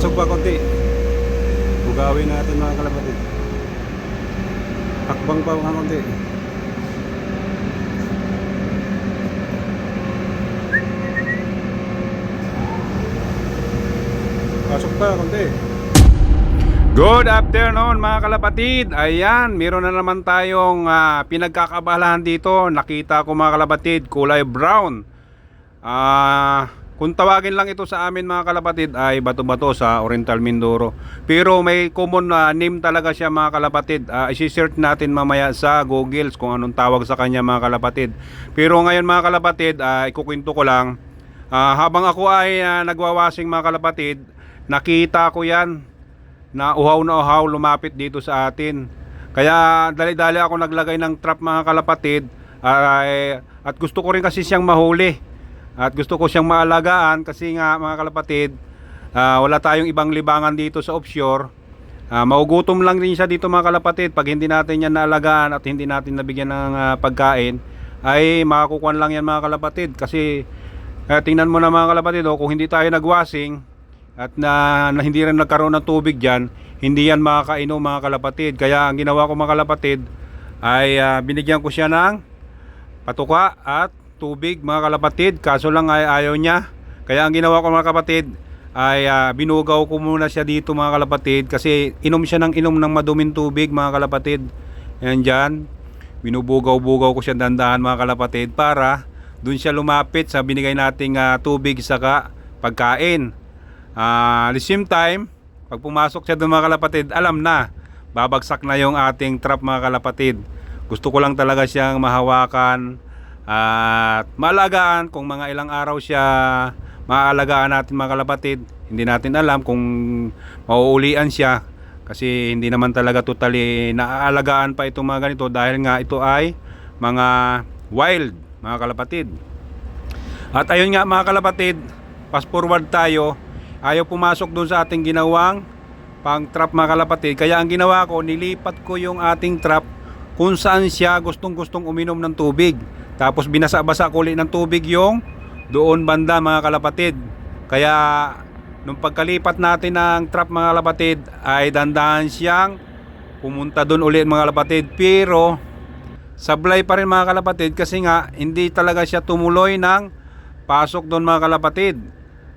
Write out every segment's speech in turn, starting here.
Pasok pa konti. Bugawin natin mga kalapatid. Takbang pa mga konti. Pasok pa konti. Good afternoon mga kalapatid. Ayan, meron na naman tayong ah, pinagkakabalahan dito. Nakita ko mga kalapatid, kulay brown. Ah, kung tawagin lang ito sa amin mga kalapatid ay bato-bato sa Oriental Mindoro. Pero may common na name talaga siya mga kalapatid. Ah, isi-search natin mamaya sa Google kung anong tawag sa kanya mga kalapatid. Pero ngayon mga kalapatid, ah, ikukwento ko lang. Ah, habang ako ay ah, nagwawasing mga kalapatid, nakita ko yan na uhaw na uhaw lumapit dito sa atin. Kaya dali-dali ako naglagay ng trap mga kalapatid ay, at gusto ko rin kasi siyang mahuli. At gusto ko siyang maalagaan kasi nga mga kalapatid, ah, wala tayong ibang libangan dito sa offshore. Ah, maugutom lang din siya dito mga kalapatid pag hindi natin yan naalagaan at hindi natin nabigyan ng ah, pagkain ay makakukuhan lang yan mga kalapatid kasi eh, tingnan mo na mga kalapatid oh, kung hindi tayo nagwasing at na, na hindi rin nagkaroon ng tubig dyan, hindi yan makakainom mga kalapatid. Kaya ang ginawa ko mga kalapatid ay ah, binigyan ko siya ng patuka at tubig mga kalapatid. Kaso lang ay ayaw niya. Kaya ang ginawa ko mga kapatid ay ah, binugaw ko muna siya dito mga kalapatid kasi inom siya ng inom ng maduming tubig mga kalapatid. Yan dyan. Binubugaw-bugaw ko siya dandahan mga kalapatid para dun siya lumapit sa binigay nating ah, tubig saka pagkain. Ah, at the same time, pag pumasok siya doon mga kalapatid, alam na, babagsak na yung ating trap mga kalapatid. Gusto ko lang talaga siyang mahawakan at maalagaan kung mga ilang araw siya maaalagaan natin mga kalapatid. Hindi natin alam kung mauulian siya kasi hindi naman talaga totally naaalagaan pa itong mga ganito dahil nga ito ay mga wild mga kalapatid. At ayun nga mga kalapatid, fast forward tayo ayaw pumasok doon sa ating ginawang pang trap mga kalapatid. Kaya ang ginawa ko, nilipat ko yung ating trap kung saan siya gustong gustong uminom ng tubig. Tapos binasa-basa ko ulit ng tubig yung doon banda mga kalapatid. Kaya nung pagkalipat natin ng trap mga kalapatid ay dandahan siyang pumunta doon ulit mga kalapatid. Pero sablay pa rin mga kalapatid kasi nga hindi talaga siya tumuloy ng pasok doon mga kalapatid.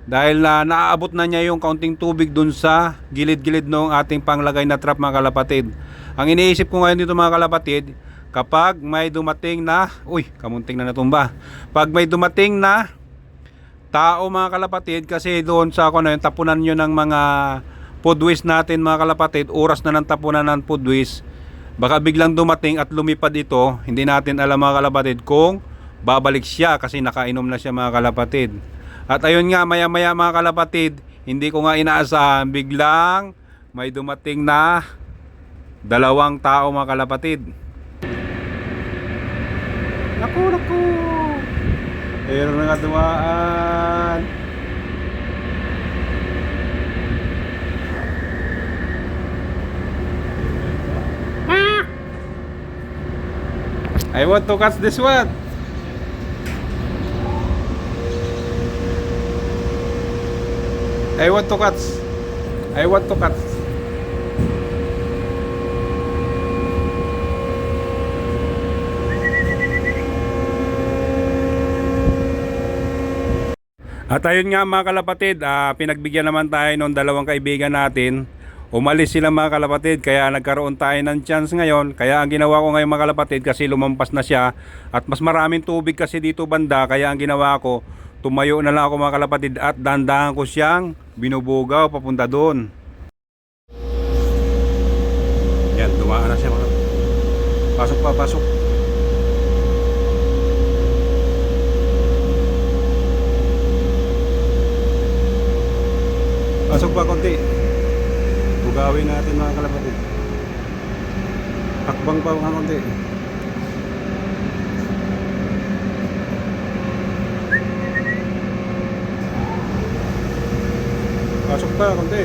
Dahil na naaabot na niya yung kaunting tubig dun sa gilid-gilid ng ating panglagay na trap mga kalapatid. Ang iniisip ko ngayon dito mga kalapatid, kapag may dumating na, uy, kamunting na natumba. Pag may dumating na tao mga kalapatid, kasi doon sa ako na yun, tapunan nyo ng mga food waste natin mga kalapatid, oras na ng tapunan ng food waste, baka biglang dumating at lumipad ito, hindi natin alam mga kalapatid kung babalik siya kasi nakainom na siya mga kalapatid. At ayun nga, maya-maya mga kalapatid, hindi ko nga inaasahan, biglang may dumating na dalawang tao mga kalapatid. Naku, naku! Meron na nga dumaan. I want to catch this one. I want to catch. I want to catch. At ayun nga mga kalapatid, ah, pinagbigyan naman tayo ng dalawang kaibigan natin. Umalis sila mga kalapatid kaya nagkaroon tayo ng chance ngayon. Kaya ang ginawa ko ngayon mga kalapatid kasi lumampas na siya at mas maraming tubig kasi dito banda kaya ang ginawa ko tumayo na lang ako mga kalapatid at dandahan ko siyang binubugaw papunta doon. Yan, dumaan na siya mga Pasok pa, pasok. Pasok pa konti. Bugawin natin mga kalapatid. Hakbang pa mga konti. Pasok pa konti.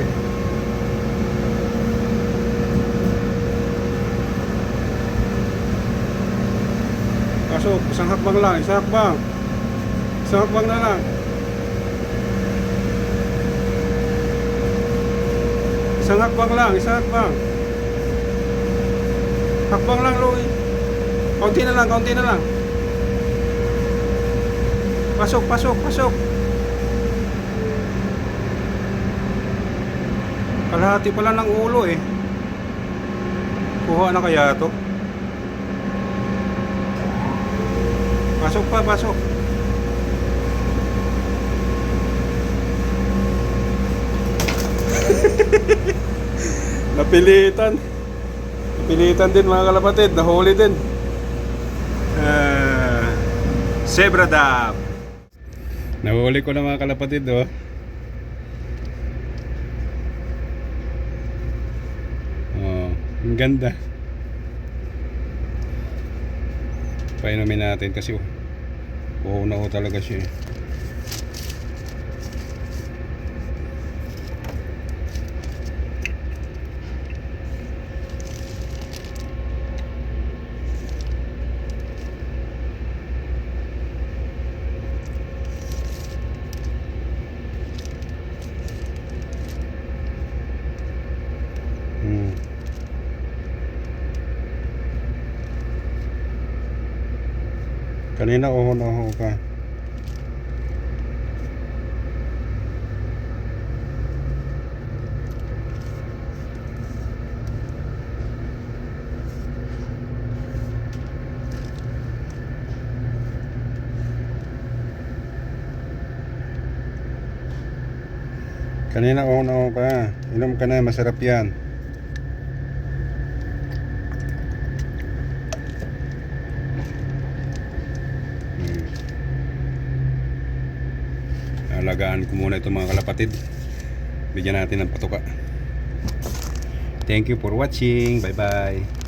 Pasok, isang hakbang lang, isang hakbang. Isang hakbang na lang. Isang hakbang lang, isang hakbang. Hakbang lang, Louie. Kaunti na lang, kaunti na lang. Pasok, pasok, pasok. Kalahati pala ng ulo eh. Kuha na kaya to? Pasok pa, pasok. Napilitan. Napilitan din mga kalapatid. Nahuli din. Uh, zebra dab. Nahuli ko na mga kalapatid oh. Oh, ang ganda. Painumin natin kasi oh. Oo na ho talaga siya. eh. Kanina oho na oho ka. Kanina oho na oho ka. Inom ka na, masarap yan. Alagaan ko muna itong mga kalapatid. Bigyan natin ng patuka. Thank you for watching. Bye bye.